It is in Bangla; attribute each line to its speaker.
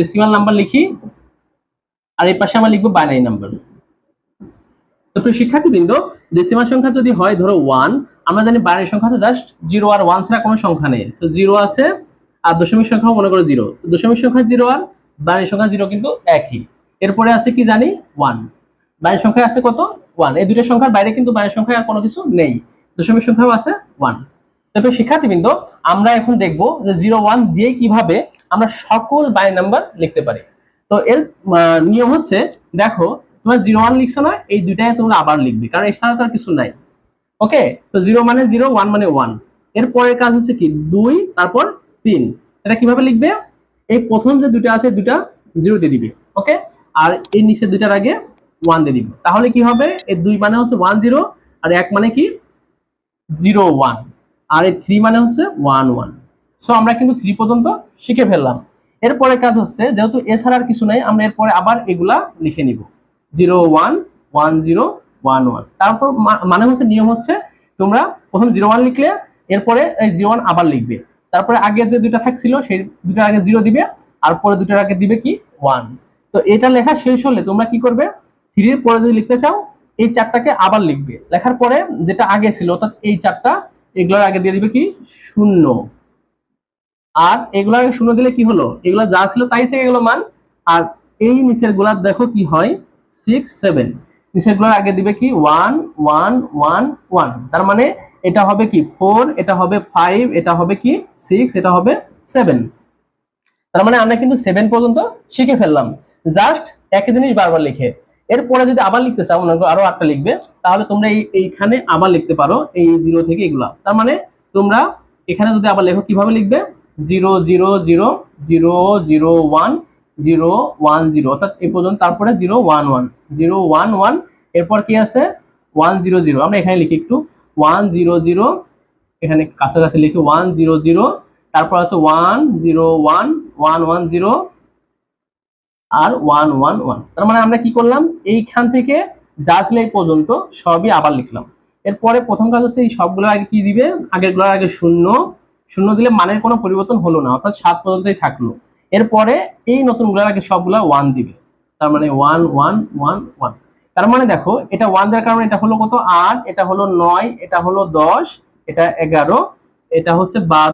Speaker 1: ডেসিমাল নাম্বার লিখি, আর এই পাশে আমরা লিখব বাইনারি নাম্বার তো প্রিয় শিক্ষার্থীবৃন্দ ডেসিমাল সংখ্যা যদি হয়, ধরো ওয়ান আমরা জানি বাইনারি সংখ্যা তো জাস্ট জিরো আর ওয়ান ছাড়া কোনো সংখ্যা নেই। তো জিরো আছে, আর দশমিক সংখ্যা মনে করো জিরো দশমিক সংখ্যা জিরো আর বাইনারি সংখ্যা জিরো কিন্তু একই। এরপরে আছে কি জানি? ওয়ান বাইনারি সংখ্যা আছে কত? ওয়ান এই দুটো সংখ্যার বাইরে কিন্তু বাইনারি সংখ্যা আর কোনো কিছু নেই। দশমিক সংখ্যাও আছে ওয়ান তারপরে শিক্ষার্থীবৃন্দ, আমরা এখন দেখব যে জিরো ওয়ান দিয়ে কীভাবে আমরা সকল বাই নাম্বার লিখতে পারি। তো এর নিয়ম হচ্ছে, দেখো, তোমরা জিরো ওয়ান লিখছো না, এই দুইটাই তোমরা আবার লিখবে, কারণ এছাড়া তো আর কিছু নাই। ওকে তো জিরো মানে জিরো ওয়ান মানে ওয়ানের পরের কাজ হচ্ছে কি? দুই, তারপর তিন। এটা কীভাবে লিখবে? এই প্রথম যে দুটা আছে, দুইটা জিরো দিয়ে দিবে ওকে আর এই নিচে দুইটার আগে ওয়ান দিয়ে দিবে। তাহলে কি হবে? এই দুই মানে হচ্ছে ওয়ান জিরো আর এক মানে কি? জিরো ওয়ান আর এই থ্রি মানে হচ্ছে ওয়ান ওয়ান সো আমরা কিন্তু থ্রি পর্যন্ত শিখে ফেললাম। এরপরে কাজ হচ্ছে, যেহেতু এছাড়া আর কিছু নাই, আমরা এরপরে আবার এগুলা লিখে নিব। Zero one one zero one one তারপর মানে হচ্ছে, নিয়ম হচ্ছে, তোমরা প্রথম জিরো ওয়ান লিখলে, এরপরে এই জিরো ওয়ান আবার লিখবে। তারপরে আগে যে দুইটা থাকছিল, সেই দুটার আগে জিরো দিবে, আর পরে দুটার আগে দিবে কি? ওয়ান তো এটা লেখা শেষ হলে তোমরা কি করবে? থ্রির পরে যদি লিখতে চাও, এই চারটাকে আবার লিখবে। লেখার পরে যেটা আগে ছিল, অর্থাৎ এই চারটা, এগুলোর আগে দিয়ে দিবে কি? শূন্য। আর এগুলো শূন্য দিলে কি হলো? এগুলো যা ছিল তাই থেকে এগুলো মান। আর এই নিচেরগুলার দেখো কি হয়? সিক্স সেভেন নিচেরগুলার আগে দিবে কি? ওয়ান ওয়ান ওয়ান ওয়ান তার মানে এটা হবে কি? ফোর এটা হবে ফাইভ এটা হবে কি? সিক্স এটা হবে সেভেন তার মানে আমরা কিন্তু সেভেন পর্যন্ত শিখে ফেললাম। জাস্ট একই জিনিস বারবার লিখে। এরপরে যদি আবার লিখতে চাও, মনে করো আরও আটটা লিখবে, তাহলে তোমরা এই, এইখানে আবার লিখতে পারো এই জিরো থেকে এগুলা। তার মানে তোমরা এখানে যদি আবার লেখো, কীভাবে লিখবে? Zero zero zero zero zero one zero one zero অর্থাৎ এ পর্যন্ত তারপরে zero one one zero one one এরপর কি আছে? ওয়ান জিরো জিরো আমরা এখানে লিখি একটু ওয়ান জিরো জিরো এখানে কাছাকাছি লিখি ওয়ান জিরো জিরো তারপর আছে one zero one one one zero আর ওয়ান ওয়ান ওয়ান তার মানে আমরা কি করলাম? এইখান থেকে যা ছিল এই পর্যন্ত সবই আবার লিখলাম। এরপরে প্রথম কাজ হচ্ছে এই সবগুলো আগে কি দিবে? আগেরগুলোর আগে শূন্য শূন্য দিলে মানের কোনো পরিবর্তন হলো না, অর্থাৎ সাত পর্যন্তই থাকল। এরপরে এই নতুনগুলার আগে সবগুলা ওয়ান দিবে। তার মানে ওয়ান ওয়ান ওয়ান ওয়ান তার মানে দেখো, এটা ওয়ান দেওয়ার কারণে এটা হলো কত? আট, এটা হলো নয়, এটা হলো দশ, এটা এগারো, এটা হচ্ছে বারো।